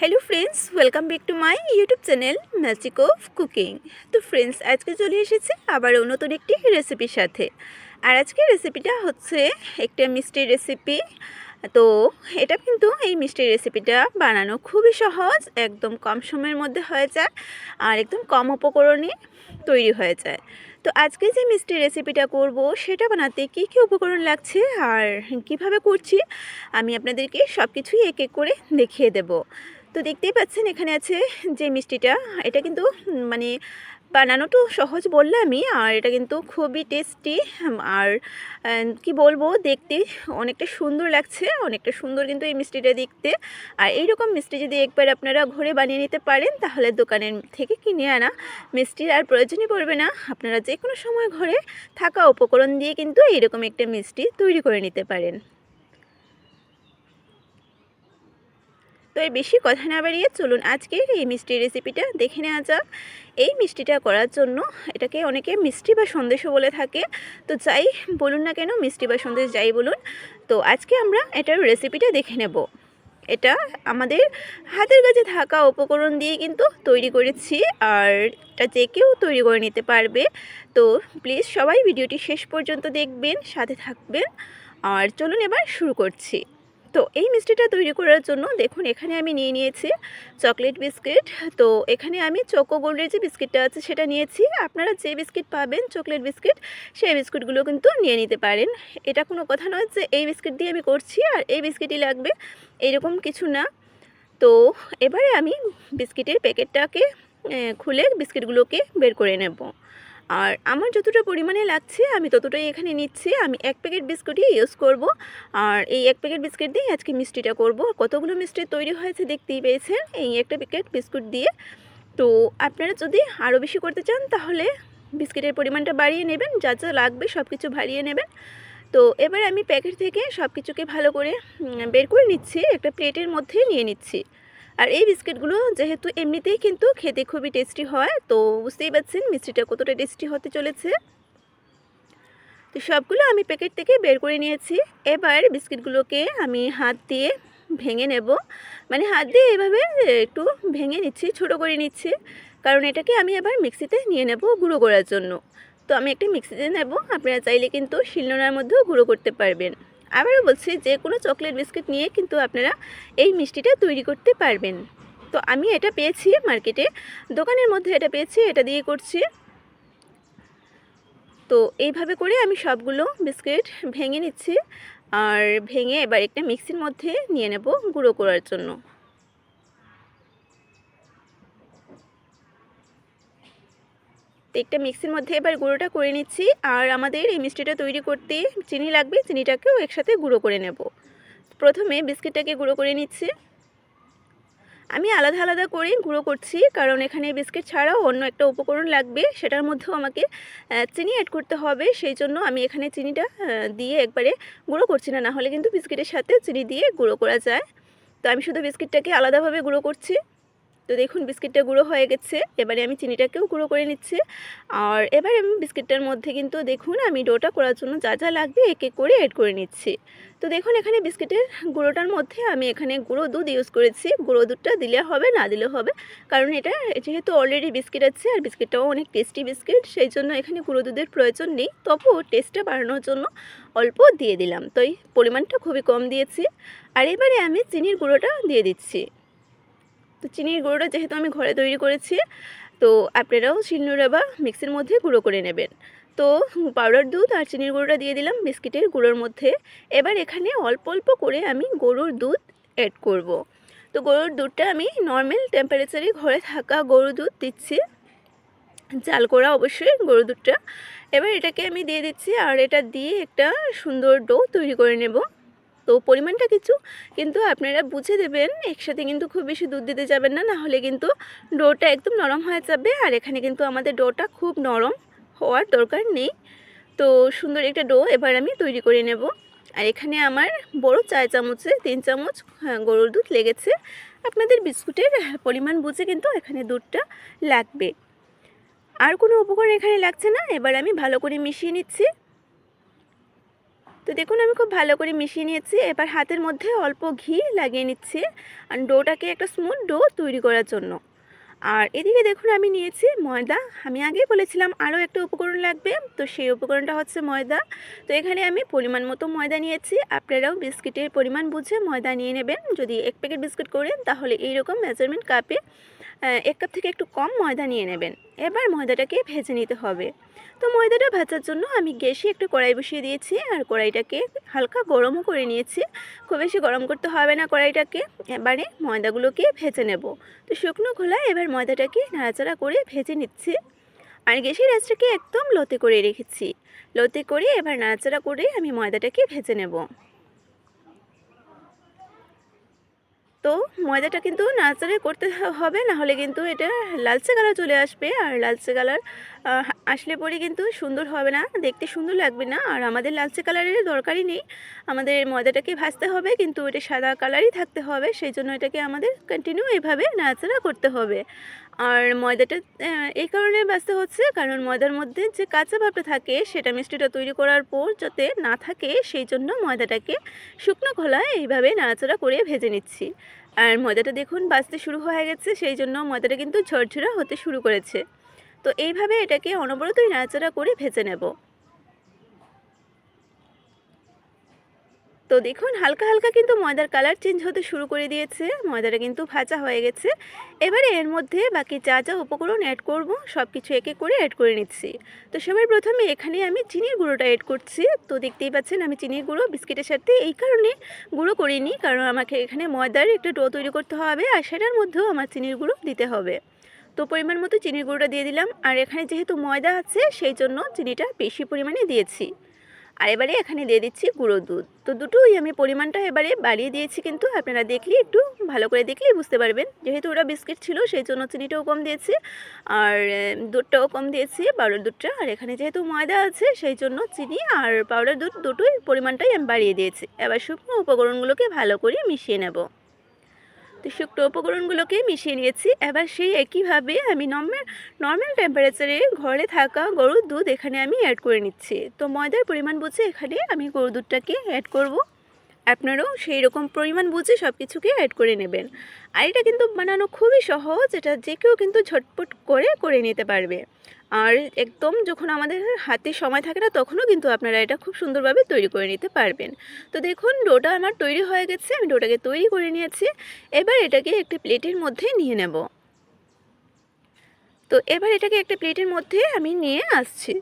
Hello friends welcome back to my YouTube channel magic of cooking তো friends আজকে চলে এসেছি আবারও নতুন একটি রেসিপির সাথে। আর আজকে রেসিপিটা হচ্ছে একটা মিষ্টির রেসিপি তো এটা কিন্তু এই মিষ্টির রেসিপিটা বানানো খুবই সহজ, একদম কম সময়ের মধ্যে হয়ে যায় আর একদম কম উপকরণে তৈরি হয়ে যায়। তো আজকে যে মিষ্টির রেসিপিটা করব, সেটা বানাতে কী কী উপকরণ লাগছে আর কীভাবে করছি, আমি আপনাদেরকে সব কিছুই এক এক করে দেখিয়ে দেব। তো দেখতেই পাচ্ছেন এখানে আছে যে মিষ্টিটা। এটা কিন্তু মানে বানানোটা সহজ বললামই, আর এটা কিন্তু খুবই টেস্টি আর কি বলব, দেখতে অনেকটা সুন্দর লাগছে, অনেকটা সুন্দর কিন্তু এই মিষ্টিটা দেখতে। আর এইরকম মিষ্টি যদি একবার আপনারা ঘরে বানিয়ে নিতে পারেন, তাহলে দোকানের থেকে কিনে আনা মিষ্টির আর প্রয়োজনই পড়বে না। আপনারা যে কোনো সময় ঘরে থাকা উপকরণ দিয়ে কিন্তু এইরকম একটা মিষ্টি তৈরি করে নিতে পারেন। তো এই বেশি কথা না বাড়িয়ে চলুন আজকের এই মিষ্টির রেসিপিটা দেখে নেওয়া যাক। এই মিষ্টিটা করার জন্য এটাকে অনেকে মিষ্টি বা সন্দেশও বলে থাকে। তো যাই বলুন না কেন, মিষ্টি বা সন্দেশ যাই বলুন। তো আজকে আমরা এটার রেসিপিটা দেখে নেব। এটা আমাদের হাতের কাছে থাকা উপকরণ দিয়ে কিন্তু তৈরি করেছি আর এটা যে কেউ তৈরি করে নিতে পারবে। তো প্লিজ সবাই ভিডিওটি শেষ পর্যন্ত দেখবেন, সাথে থাকবেন। আর চলুন এবার শুরু করছি। তো এই মিষ্টিটা তৈরি করার জন্য দেখুন, এখানে আমি নিয়ে নিয়েছি চকলেট বিস্কিট। তো এখানে আমি চোকো গোল্ডের যে বিস্কিটটা আছে সেটা নিয়েছি। আপনারা যে বিস্কিট পাবেন, চকলেট বিস্কিট, সেই বিস্কিটগুলো কিন্তু নিয়ে নিতে পারেন। এটা কোনো কথা নয় যে এই বিস্কিট দিয়ে আমি করছি আর এই বিস্কিটই লাগবে এইরকম কিছু না। তো এবারে আমি বিস্কিটের প্যাকেটটাকে খুলে বিস্কিটগুলোকে বের করে নেব। আর আমার যতটা পরিমাণে লাগছে, আমি ততটাই এখানে নিচ্ছি। আমি এক প্যাকেট বিস্কুটই ইউজ করব। আর এই এক প্যাকেট বিস্কিট দিয়ে আজকে মিষ্টিটা করব। কতগুলো মিষ্টি তৈরি হয়েছে দেখতেই পেয়েছেন এই একটা প্যাকেট বিস্কুট দিয়ে। তো আপনারা যদি আরও বেশি করতে চান, তাহলে বিস্কিটের পরিমাণটা বাড়িয়ে নেবেন। যা যা লাগবে সব কিছু বাড়িয়ে নেবেন। তো এবার আমি প্যাকেট থেকে সব কিছুকে ভালো করে বের করে নিচ্ছি। একটা প্লেটের মধ্যে নিয়ে নিচ্ছি। আর এই বিস্কিটগুলো যেহেতু এমনিতেই কিন্তু খেতে খুবই টেস্টি হয়, তো বুঝতেই পারছেন মিষ্টিটা কতটা টেস্টি হতে চলেছে। তো সবগুলো আমি প্যাকেট থেকে বের করে নিয়েছি। এবার বিস্কিটগুলোকে আমি হাত দিয়ে ভেঙে নেব। মানে হাত দিয়ে এভাবে একটু ভেঙে নিচ্ছি, ছোট করে নিচ্ছি। কারণ এটাকে আমি এবার মিক্সিতে নিয়ে নেব গুঁড়ো করার জন্য। তো আমি একটা মিক্সিতে নেব, আপনারা চাইলে কিন্তু শিলনোড়ার মধ্যেও গুঁড়ো করতে পারবেন। আবারও বলছি, যে কোনো চকলেট বিস্কিট নিয়ে কিন্তু আপনারা এই মিষ্টিটা তৈরি করতে পারবেন। তো আমি এটা পেয়েছি মার্কেটে দোকানের মধ্যে এটা পেয়েছি, এটা দিয়ে করছি। তো এইভাবে করে আমি সবগুলো বিস্কিট ভেঙে নিচ্ছি, আর ভেঙে এবার একটা মিক্সির মধ্যে নিয়ে নেব গুঁড়ো করার জন্য। তো একটা মিক্সির মধ্যে এবার গুঁড়োটা করে নিচ্ছি। আর আমাদের এই মিষ্টিটা তৈরি করতে চিনি লাগবে, চিনিটাকেও একসাথে গুঁড়ো করে নেব। প্রথমে বিস্কিটটাকে গুঁড়ো করে নিচ্ছি। আমি আলাদা আলাদা করে গুঁড়ো করছি, কারণ এখানে বিস্কিট ছাড়াও অন্য একটা উপকরণ লাগবে, সেটার মধ্যেও আমাকে চিনি অ্যাড করতে হবে। সেই জন্য আমি এখানে চিনিটা দিয়ে একবারে গুঁড়ো করছি না, নাহলে কিন্তু বিস্কিটের সাথে চিনি দিয়ে গুঁড়ো করা যায়। তো আমি শুধু বিস্কিটটাকে আলাদাভাবে গুঁড়ো করছি। তো দেখুন, বিস্কিটটা গুঁড়ো হয়ে গেছে। এবারে আমি চিনিটাকেও গুঁড়ো করে নিচ্ছি। আর এবার আমি বিস্কিটটার মধ্যে কিন্তু দেখুন, আমি ডোটা করার জন্য যা যা লাগবে এক এক করে অ্যাড করে নিচ্ছি। তো দেখুন, এখানে বিস্কিটের গুঁড়োটার মধ্যে আমি এখানে গুঁড়ো দুধ ইউজ করেছি। গুঁড়ো দুধটা দিলে হবে, না দিলে হবে? কারণ এটা যেহেতু অলরেডি বিস্কিট আছে, আর বিস্কিটটাও অনেক টেস্টি বিস্কিট, সেই জন্য এখানে গুঁড়ো দুধের প্রয়োজন নেই। তবুও টেস্টটা বাড়ানোর জন্য অল্প দিয়ে দিলাম। তো এই পরিমাণটা খুবই কম দিয়েছি। আর এবারে আমি চিনির গুঁড়োটা দিয়ে দিচ্ছি। তো চিনির গুঁড়োটা যেহেতু আমি ঘরে তৈরি করেছি, তো আপনারাও শিলনোড়া বা মিক্সির মধ্যে গুঁড়ো করে নেবেন। তো পাউডার দুধ আর চিনির গুঁড়োটা দিয়ে দিলাম বিস্কিটের গুঁড়োর মধ্যে। এবার এখানে অল্প অল্প করে আমি গরুর দুধ অ্যাড করব। তো গরুর দুধটা আমি নর্মাল টেম্পারেচারে ঘরে থাকা গরুর দুধ দিচ্ছি। জাল করা অবশ্যই গরুর দুধটা। এবার এটাকে আমি দিয়ে দিচ্ছি আর এটা দিয়ে একটা সুন্দর ডো তৈরি করে নেব। তো পরিমাণটা কিছু কিন্তু আপনারা বুঝে দেবেন একসাথে কিন্তু খুব বেশি দুধ দিতে যাবেন না নাহলে কিন্তু ডোটা একদম নরম হয়ে যাবে আর এখানে কিন্তু আমাদের ডোটা খুব নরম হওয়ার দরকার নেই। তো সুন্দর একটা ডো এবার আমি তৈরি করে নেব। আর এখানে আমার বড় চার চামচে তিন চামচ হ্যাঁ, গরুর দুধ লেগেছে। আপনাদের বিস্কুটের পরিমাণ বুঝে কিন্তু এখানে দুধটা লাগবে। আর কোনো উপকরণ এখানে লাগছে না এবার আমি ভালো করে মিশিয়ে নিচ্ছি। তো দেখুন, আমি খুব ভালো করে মিশিয়ে নিয়েছি। এবার হাতের মধ্যে অল্প ঘি লাগিয়ে নিচ্ছি। আর ডোটাকে একটা স্মুথ ডো তৈরি করার জন্য। আর এদিকে দেখুন, আমি নিয়েছি ময়দা। আমি আগেই বলেছিলাম আরও একটা উপকরণ লাগবে। তো সেই উপকরণটা হচ্ছে ময়দা। তো এখানে আমি পরিমাণ মতো ময়দা নিয়েছি। আপনারাও বিস্কিটের পরিমাণ বুঝে ময়দা নিয়ে নেবেন। যদি এক প্যাকেট বিস্কিট করেন, তাহলে এইরকম মেজারমেন্ট কাপে এক কাপ থেকে একটু কম ময়দা নিয়ে নেবেন। এবার ময়দাটাকে ভেজে নিতে হবে। তো ময়দাটা ভাজার জন্য আমি গ্যাসে একটু কড়াই বসিয়ে দিয়েছি আর কড়াইটাকে হালকা গরমও করে নিয়েছি। খুব বেশি গরম করতে হবে না কড়াইটাকে। এবারে ময়দাগুলোকে ভেজে নেব। তো শুকনো খোলায় এবার ময়দাটাকে নাড়াচাড়া করে ভেজে নিচ্ছি। আর গ্যাসের আঁচটাকে একদম লোতে করে রেখেছি। লোতে করে এবার নাড়াচাড়া করে আমি ময়দাটাকে ভেজে নেব। তো ময়দাটা কিন্তু নাড়াচাড়া করতে হবে না হলে কিন্তু এটা লালচে কালার চলে আসবে। আর লালচে কালার আসলে পরে কিন্তু সুন্দর হবে না, দেখতে সুন্দর লাগবে না। আর আমাদের লালচে কালারের দরকারই নেই। আমাদের ময়দাটাকে ভাজতে হবে, কিন্তু এটা সাদা কালারই থাকতে হবে সেই জন্য এটাকে আমাদের কন্টিনিউ এভাবে নাড়াচাড়া করতে হবে। আর ময়দাটা এই কারণে বাঁচতে হচ্ছে, কারণ ময়দার মধ্যে যে কাঁচা ভাবটা থাকে, সেটা মিষ্টিটা তৈরি করার পর যাতে না থাকে সেই জন্য ময়দাটাকে শুকনো খোলায় এইভাবে নাড়াচাড়া করে ভেজে নিচ্ছি। আর ময়দাটা দেখুন বাঁচতে শুরু হয়ে গেছে সেই জন্য ময়দাটা কিন্তু ঝরঝরা হতে শুরু করেছে। তো এইভাবে এটাকে অনবরতই নাড়াচাড়া করে ভেজে নেব। তো দেখুন, হালকা হালকা কিন্তু ময়দার কালার চেঞ্জ হতে শুরু করে দিয়েছে। ময়দাটা কিন্তু ভাজা হয়ে গেছে। এবারে এর মধ্যে বাকি যা যা উপকরণ অ্যাড করব সব কিছু একে করে অ্যাড করে নিচ্ছি। তো সবার প্রথমে এখানে আমি চিনির গুঁড়োটা অ্যাড করছি। তো দেখতেই পাচ্ছেন, আমি চিনির গুঁড়ো বিস্কিটের সাথে এই কারণে গুঁড়ো করিনি, কারণ আমাকে এখানে ময়দার একটা ডো তৈরি করতে হবে আর সেটার মধ্যেও আমার চিনির গুঁড়ো দিতে হবে। তো পরিমাণ মতো চিনির গুঁড়োটা দিয়ে দিলাম। আর এখানে যেহেতু ময়দা আছে, সেই জন্য চিনিটা বেশি পরিমাণে দিয়েছি। আর এবারে এখানে দিয়ে দিচ্ছি গুঁড়ো দুধ। তো দুটোই আমি পরিমাণটা এবারে বাড়িয়ে দিয়েছি কিন্তু আপনারা দেখলে একটু ভালো করে দেখলেই বুঝতে পারবেন। যেহেতু ওরা বিস্কিট ছিল, সেই জন্য চিনিটাও কম দিয়েছি। আর দুধটাও কম দিয়েছি, পাউডার দুধটা। আর এখানে যেহেতু ময়দা আছে, সেই জন্য চিনি আর পাউডার দুধ দুটোই পরিমাণটাই আমি বাড়িয়ে দিয়েছি। এবার শুকনো উপকরণগুলোকে ভালো করে মিশিয়ে নেব। তো শুকনো উপকরণগুলোকে মিশিয়ে নিয়েছি। এবার সেই একইভাবে আমি নর্মাল নর্মাল টেম্পারেচারে ঘরে থাকা গরুর দুধ এখানে আমি অ্যাড করে নিচ্ছি। তো ময়দার পরিমাণ বুঝে এখানে আমি গরুর দুধটাকে অ্যাড করব। আপনারাও সেই রকম পরিমাণ বুঝে সব কিছুকে অ্যাড করে নেবেন। আর এটা কিন্তু বানানো খুবই সহজ, এটা যে কেউ কিন্তু ঝটপট করে করে নিতে পারবে। আর একদম যখন আমাদের হাতে সময় থাকে না, তখনও কিন্তু আপনারা এটা খুব সুন্দরভাবে তৈরি করে নিতে পারবেন। তো দেখুন, ডোটা আমার তৈরি হয়ে গেছে, আমি ডোটাকে তৈরি করে নিয়েছি। এবার এটাকে একটি প্লেটের মধ্যে নিয়ে নেব। তো এবার এটাকে একটা প্লেটের মধ্যে আমি নিয়ে আসছি।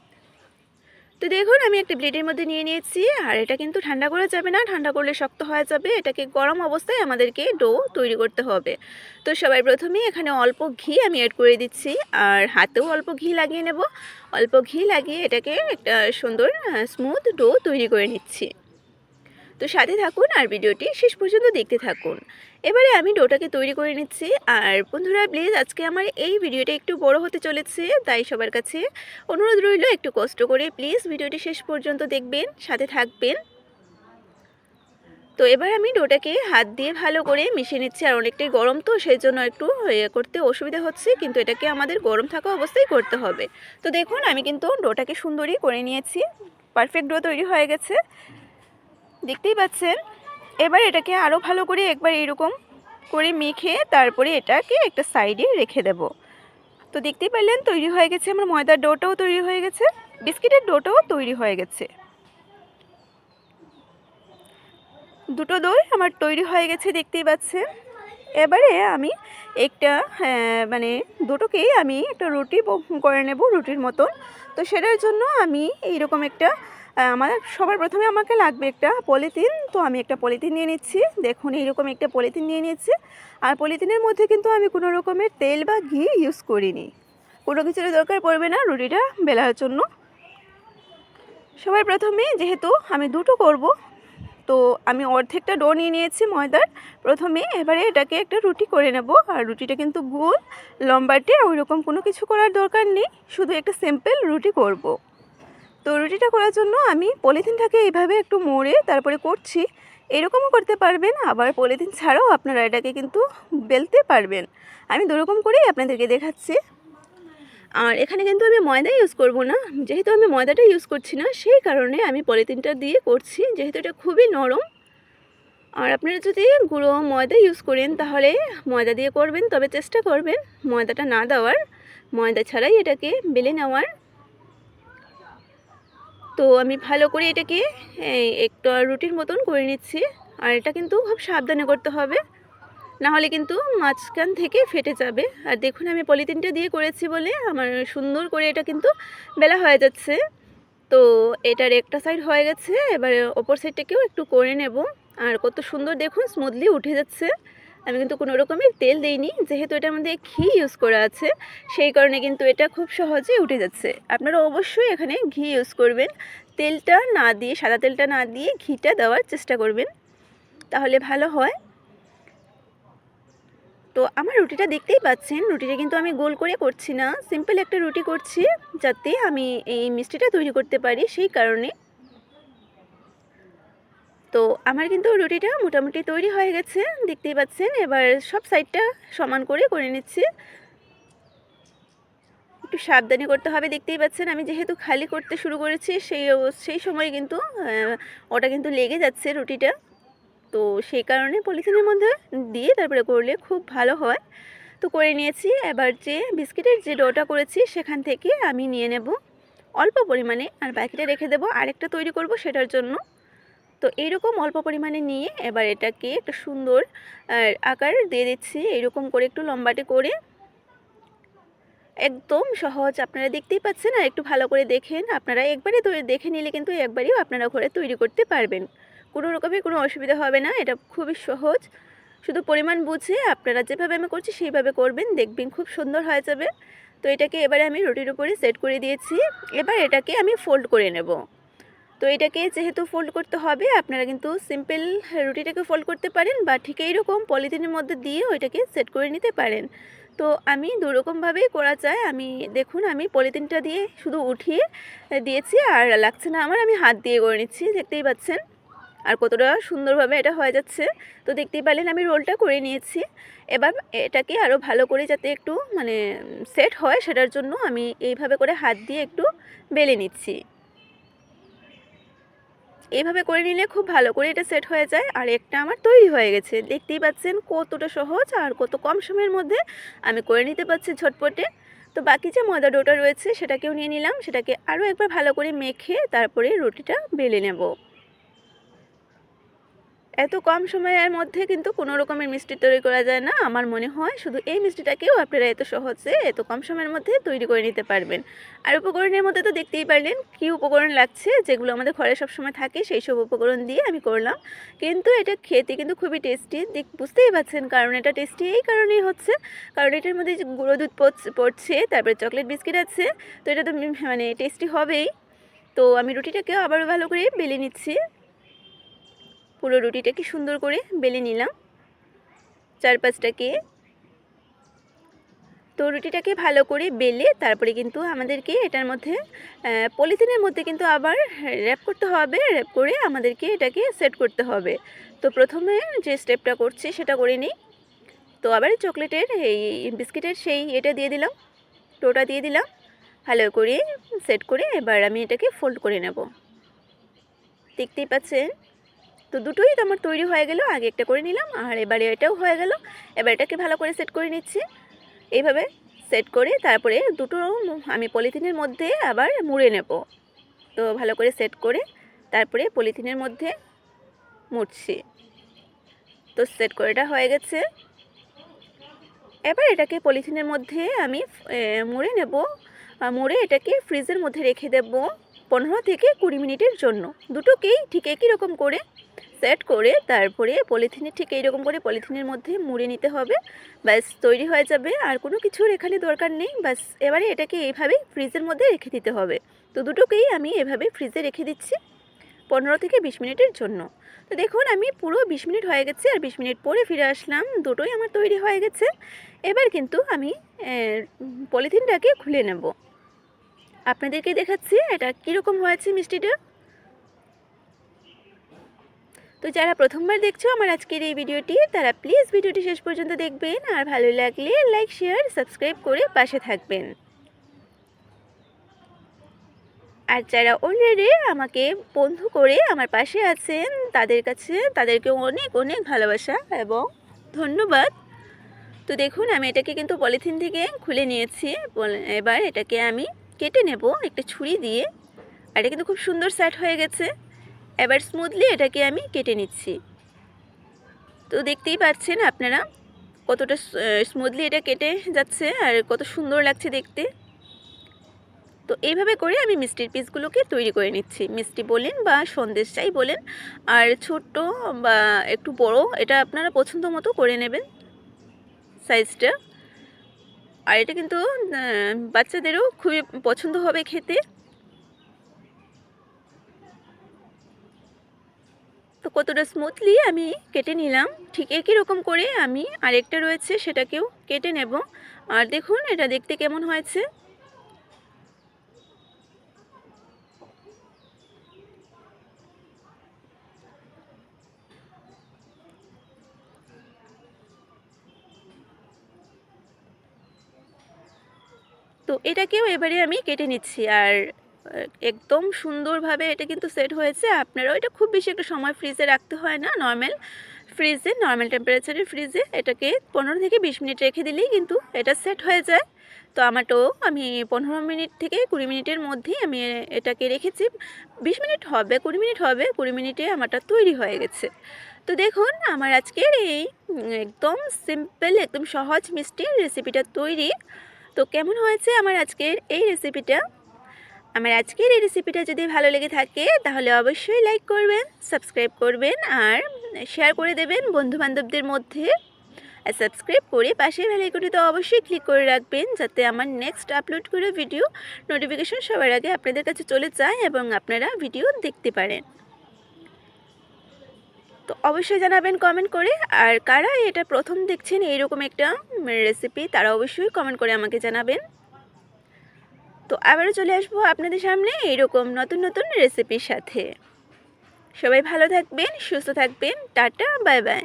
তো দেখুন, আমি একটা ব্লেডের মধ্যে নিয়ে নিয়েছি, আর এটা কিন্তু ঠান্ডা করা যাবে না। ঠান্ডা করলে শক্ত হয়ে যাবে। এটাকে গরম অবস্থায় আমাদেরকে ডো তৈরি করতে হবে। তো সবাই প্রথমে এখানে অল্প ঘি আমি অ্যাড করে দিচ্ছি, আর হাতেও অল্প ঘি লাগিয়ে নেব। অল্প ঘি লাগিয়ে এটাকে একটা সুন্দর স্মুথ ডো তৈরি করে নিচ্ছি। তো সাথে থাকুন আর ভিডিওটি শেষ পর্যন্ত দেখতে থাকুন। এবারে আমি ডোটাকে তৈরি করে নিচ্ছি। আর বন্ধুরা প্লিজ আজকে আমার এই ভিডিওটা একটু বড় হতে চলেছে, তাই সবার কাছে অনুরোধ রইল একটু কষ্ট করে প্লিজ ভিডিওটি শেষ পর্যন্ত দেখবেন, সাথে থাকবেন। তো এবার আমি ডোটাকে হাত দিয়ে ভালো করে মিশিয়ে নিচ্ছি, আর অনেকটাই গরম তো সেই জন্য একটু ইয়ে করতে অসুবিধা হচ্ছে, কিন্তু এটাকে আমাদের গরম থাকা অবস্থায় করতে হবে। তো দেখুন, আমি কিন্তু ডোটাকে সুন্দরই করে নিয়েছি। পারফেক্ট ডো তৈরি হয়ে গেছে। দেখতেই পাচ্ছেন? এবার এটাকে আরও ভালো করে একবার এরকম করে মেখে তারপরে এটাকে একটা সাইডে রেখে দেব। তো দেখতেই পারলেন তৈরি হয়ে গেছে আমার ময়দার ডোটাও তৈরি হয়ে গেছে বিস্কিটের ডোটাও তৈরি হয়ে গেছে। দুটো দই আমার তৈরি হয়ে গেছে দেখতেই পাচ্ছেন। এবারে আমি একটা হ্যাঁ, মানে দুটোকেই আমি একটা রুটি করে নেব রুটির মতন। তো সেটার জন্য আমি এইরকম একটা আমার সবার প্রথমে আমাকে লাগবে একটা পলিথিন, তো আমি একটা পলিথিন নিয়ে নিচ্ছি। দেখুন, এইরকম একটা পলিথিন নিয়ে নিচ্ছি আর পলিথিনের মধ্যে কিন্তু আমি কোনো রকমের তেল বা ঘি ইউজ করিনি। কোনো কিছুর দরকার পড়বে না রুটিটা বেলার জন্য। সবার প্রথমে যেহেতু আমি দুটো করব, তো আমি অর্ধেকটা ডো নিয়ে নিয়েছি ময়দার। প্রথমে এবারে এটাকে একটা রুটি করে নেব। আর রুটিটা কিন্তু গোল, লম্বাটে ওই রকম কোনো কিছু করার দরকার নেই। শুধু একটা সিম্পল রুটি করব। তো রুটিটা করার জন্য আমি পলিথিনটাকে এইভাবে একটু মোড়ে তারপরে করছি। এরকমও করতে পারবেন, আবার পলিথিন ছাড়াও আপনারা এটাকে কিন্তু বেলতে পারবেন। আমি দুরকম করেই আপনাদেরকে দেখাচ্ছি। আর এখানে কিন্তু আমি ময়দা ইউজ করব না। যেহেতু আমি ময়দাটা ইউজ করছি না, সেই কারণে আমি পলিথিনটা দিয়ে করছি। যেহেতু এটা খুবই নরম। আর আপনারা যদি গুঁড়ো ময়দা ইউজ করেন, তাহলে ময়দা দিয়ে করবেন, তবে চেষ্টা করবেন ময়দাটা না দেওয়ার। ময়দা ছাড়াই এটাকে বেলে নেওয়ার। তো আমি ভালো করে এটাকে একটু রুটির মতন করে নিচ্ছি। আর এটা কিন্তু খুব সাবধানে করতে হবে। না হলে কিন্তু মাঝখান থেকে ফেটে যাবে। আর দেখুন, আমি পলিথিনটা দিয়ে করেছি বলে আমার সুন্দর করে এটা কিন্তু বেলা হয়ে যাচ্ছে। তো এটার একটা সাইড হয়ে গেছে। এবার ওপর সাইডটাকেও একটু করে নেব। আর কত সুন্দর দেখুন স্মুথলি উঠে যাচ্ছে। আমি কিন্তু কোনো রকমের তেল দিইনি। যেহেতু এটার মধ্যে ঘি ইউজ করা আছে, সেই কারণে কিন্তু এটা খুব সহজে উঠে যাচ্ছে। আপনারা অবশ্যই এখানে ঘি ইউজ করবেন। তেলটা না দিয়ে, সাদা তেলটা না দিয়ে ঘিটা দেওয়ার চেষ্টা করবেন। তাহলে ভালো হয়। তো আমার রুটিটা দেখতেই পাচ্ছেন। রুটিটা কিন্তু আমি গোল করে করছি না। সিম্পল একটা রুটি করছি যাতে আমি এই মিষ্টিটা তৈরি করতে পারি। সেই কারণে তো আমার কিন্তু রুটিটা মোটামুটি তৈরি হয়ে গেছে, দেখতেই পাচ্ছেন। এবার সব সাইডটা সমান করে করে নিচ্ছি। একটু সাবধানে করতে হবে, দেখতেই পাচ্ছেন। আমি যেহেতু খালি করতে শুরু করেছি, সেই সেই সময় কিন্তু ওটা কিন্তু লেগে যাচ্ছে রুটিটা। তো সেই কারণে পলিথিনের মধ্যে দিয়ে তারপরে করলে খুব ভালো হয়। তো করে নিয়েছি। এবার যে বিস্কিটের যে ডোটা করেছি, সেখান থেকে আমি নিয়ে নেব। অল্প পরিমাণে, আর বাকিটা রেখে দেবো। আরেকটা তৈরি করব সেটার জন্য। তো এইরকম অল্প পরিমাণে নিয়ে এবার এটাকে একটা সুন্দর আকার দিয়ে দিচ্ছি। এরকম করে একটু লম্বাটে করে। একদম সহজ। আপনারা দেখতেই পাচ্ছেন আর একটু ভালো করে দেখেন। আপনারা একবারে তৈরি দেখে নিলে কিন্তু একবারেও আপনারা ঘরে তৈরি করতে পারবেন। কোনো রকমের কোনো অসুবিধা হবে না। এটা খুবই সহজ। শুধু পরিমাণ বুঝে আপনারা যেভাবে আমি করছি সেইভাবে করবেন। দেখবেন খুব সুন্দর হয়ে যাবে। তো এটাকে এবারে আমি রুটির উপরে সেট করে দিয়েছি। এবার এটাকে আমি ফোল্ড করে নেব। তো এটাকে যেহেতু ফোল্ড করতে হবে, আপনারা কিন্তু সিম্পল রুটিটাকে ফোল্ড করতে পারেন বা ঠিক এইরকম পলিথিনের মধ্যে দিয়ে ওইটাকে সেট করে নিতে পারেন। তো আমি দুরকমভাবেই করা যায়। আমি, দেখুন, আমি পলিথিনটা দিয়ে শুধু উঠিয়ে দিয়েছি আর লাগছে না আমার, আমি হাত দিয়ে করে নিচ্ছি, দেখতেই পাচ্ছেন। আর কতটা সুন্দরভাবে এটা হয়ে যাচ্ছে। তো দেখতেই পারলেন আমি রোলটা করে নিয়েছি। এবার এটাকে আরও ভালো করে যাতে একটু মানে সেট হয়, সেটার জন্য আমি এইভাবে করে হাত দিয়ে একটু বেলে নিচ্ছি। এইভাবে করে নিলে খুব ভালো করে এটা সেট হয়ে যায়। আর একটা আমার তৈরি হয়ে গেছে। দেখতেই পাচ্ছেন কতটা সহজ আর কত কম সময়ের মধ্যে আমি করে নিতে পারছি ঝটপটে। তো বাকি যে ময়দা ডোটা রয়েছে সেটাকেও নিয়ে নিলাম। সেটাকে আরও একবার ভালো করে মেখে তারপরে রুটিটা বেলে নেব। এত কম সময়ের মধ্যে কিন্তু কোনো রকমের মিষ্টি তৈরি করা যায় না। আমার মনে হয় শুধু এই মিষ্টিটাকেও আপনারা এত সহজে, এত কম সময়ের মধ্যে তৈরি করে নিতে পারবেন। আর উপকরণের মধ্যে তো দেখতেই পারলেন কি উপকরণ লাগছে, যেগুলো আমাদের ঘরে সবসময় থাকে, সেই সব উপকরণ দিয়ে আমি করলাম। কিন্তু এটা খেতে কিন্তু খুবই টেস্টি দেখ, বুঝতেই পারছেন কারণ এটা টেস্টি এই কারণেই হচ্ছে। কারণ এটার মধ্যে যে গুঁড়ো দুধ পড়ছে, তারপরে চকলেট বিস্কিট আছে, তো এটা তো মানে টেস্টি হবেই। তো আমি রুটিটাকেও আবারও ভালো করে বেলে নিচ্ছি। পুরো রুটিটাকে সুন্দর করে বেলে নিলাম। চারপাশটাকে তো রুটিটাকে ভালো করে বেলে তারপরে কিন্তু আমাদেরকে এটার মধ্যে পলিথিনের মধ্যে কিন্তু আবার র্যাপ করতে হবে র্যাপ করে আমাদেরকে এটাকে সেট করতে হবে। তো প্রথমে যে স্টেপটা করছি সেটা করে নিই। তো আবার চকলেটের এই বিস্কিটের সেই এটা দিয়ে দিলাম টোটা দিয়ে দিলাম। ভালো করে সেট করে এবার আমি এটাকে ফোল্ড করে নেব। দেখতেই পাচ্ছেন? তো দুটোই তো আমার তৈরি হয়ে গেল, আগে একটা করে নিলাম, আর এবারে এটাও হয়ে গেল। এবার এটাকে ভালো করে সেট করে নিচ্ছি। এইভাবে সেট করে তারপরে দুটো আমি পলিথিনের মধ্যে আবার মুড়ে নেব। তো ভালো করে সেট করে তারপরে পলিথিনের মধ্যে মুড়ছি। তো সেট করেটা হয়ে গেছে। এবার এটাকে পলিথিনের মধ্যে আমি মুড়ে নেব। মুড়ে এটাকে ফ্রিজের মধ্যে রেখে দেব পনেরো থেকে কুড়ি মিনিটের জন্য। দুটোকেই ঠিক একই রকম করে সেট করে তারপরে পলিথিনে ঠিক এইরকম করে পলিথিনের মধ্যে মুড়ে নিতে হবে। ব্যাস, তৈরি হয়ে যাবে। আর কোনো কিছুর এখানে দরকার নেই। ব্যাস, এবারে এটাকে এইভাবেই ফ্রিজের মধ্যে রেখে দিতে হবে। তো দুটোকেই আমি এভাবে ফ্রিজে রেখে দিচ্ছি পনেরো থেকে বিশ মিনিটের জন্য। তো দেখুন, আমি পুরো বিশ মিনিট হয়ে গেছে আর বিশ মিনিট পরে ফিরে আসলাম। দুটোই আমার তৈরি হয়ে গেছে। এবার কিন্তু আমি পলিথিনটাকে খুলে নেব। আপনাদেরকে দেখাচ্ছি এটা কীরকম হয়েছে মিষ্টিটা। তো যারা প্রথমবার দেখছ আমার আজকের এই ভিডিওটি, তারা প্লিজ ভিডিওটি শেষ পর্যন্ত দেখবেন আর ভালো লাগলে লাইক শেয়ার সাবস্ক্রাইব করে পাশে থাকবেন। আর যারা অলরেডি আমাকে বন্ধু করে আমার পাশে আছেন, তাদের কাছে তাদেরকে অনেক অনেক ভালোবাসা এবং ধন্যবাদ। তো দেখুন, আমি এটাকে কিন্তু পলিথিন থেকে খুলে নিয়েছি। এবার এটাকে আমি কেটে নেব একটা ছুরি দিয়ে। আর এটা কিন্তু খুব সুন্দর সেট হয়ে গেছে। এবার স্মুথলি এটাকে আমি কেটে নিচ্ছি। তো দেখতেই পাচ্ছেন আপনারা কতটা স্মুথলি এটা কেটে যাচ্ছে আর কত সুন্দর লাগছে দেখতে। তো এইভাবে করে আমি মিষ্টির পিসগুলোকে তৈরি করে নিচ্ছি। মিষ্টি বলেন বা সন্দেশ চাই বলেন, আর ছোট্ট বা একটু বড় এটা আপনারা পছন্দ মতো করে নেবেন সাইজটা আর এটা কিন্তু বাচ্চাদেরও খুবই পছন্দ হবে খেতে। কতটা স্মুথলি আমি কেটে নিলাম। ঠিক একই রকম করে আমি আরেকটা রয়েছে, সেটাকেও কেটে নেব। আর দেখুন, এটা দেখতে কেমন হয়েছে। তো এটাকেও এবারে আমি কেটে নিচ্ছি। আর একদম সুন্দরভাবে এটা কিন্তু সেট হয়েছে। আপনারাও এটা খুব বেশি একটু সময় ফ্রিজে রাখতে হয় না। নর্মাল ফ্রিজে, নর্মাল টেম্পারেচারের ফ্রিজে এটাকে পনেরো থেকে বিশ মিনিট রেখে দিলেই কিন্তু এটা সেট হয়ে যায়। তো আমারটাও আমি পনেরো মিনিট থেকে কুড়ি মিনিটের মধ্যেই আমি এটাকে রেখেছি। বিশ মিনিট হবে, কুড়ি মিনিট হবে, কুড়ি মিনিটে আমারটা তৈরি হয়ে গেছে। তো দেখুন, আমার আজকের এই একদম সিম্পল, একদম সহজ মিষ্টির রেসিপিটা তৈরি। তো কেমন হয়েছে আমার আজকের এই রেসিপিটা? আমার আজকের এই রেসিপিটা যদি ভালো লেগে থাকে, তাহলে অবশ্যই লাইক করবেন সাবস্ক্রাইব করবেন আর শেয়ার করে দেবেন বন্ধুবান্ধবদের মধ্যে। আর সাবস্ক্রাইব করে পাশের তো অবশ্যই ক্লিক করে রাখবেন, যাতে আমার নেক্সট আপলোড করে ভিডিও নোটিফিকেশন সবার আগে আপনাদের কাছে চলে যায় এবং আপনারা ভিডিও দেখতে পারেন। তো অবশ্যই জানাবেন কমেন্ট করে, আর কারা এটা প্রথম দেখছেন এইরকম একটা রেসিপি তারা অবশ্যই কমেন্ট করে আমাকে জানাবেন। তো আবারও চলে আসব আপনাদের সামনে এইরকম নতুন নতুন রেসিপির সাথে। সবাই ভালো থাকবেন, সুস্থ থাকবেন, টাটা, বাই বাই।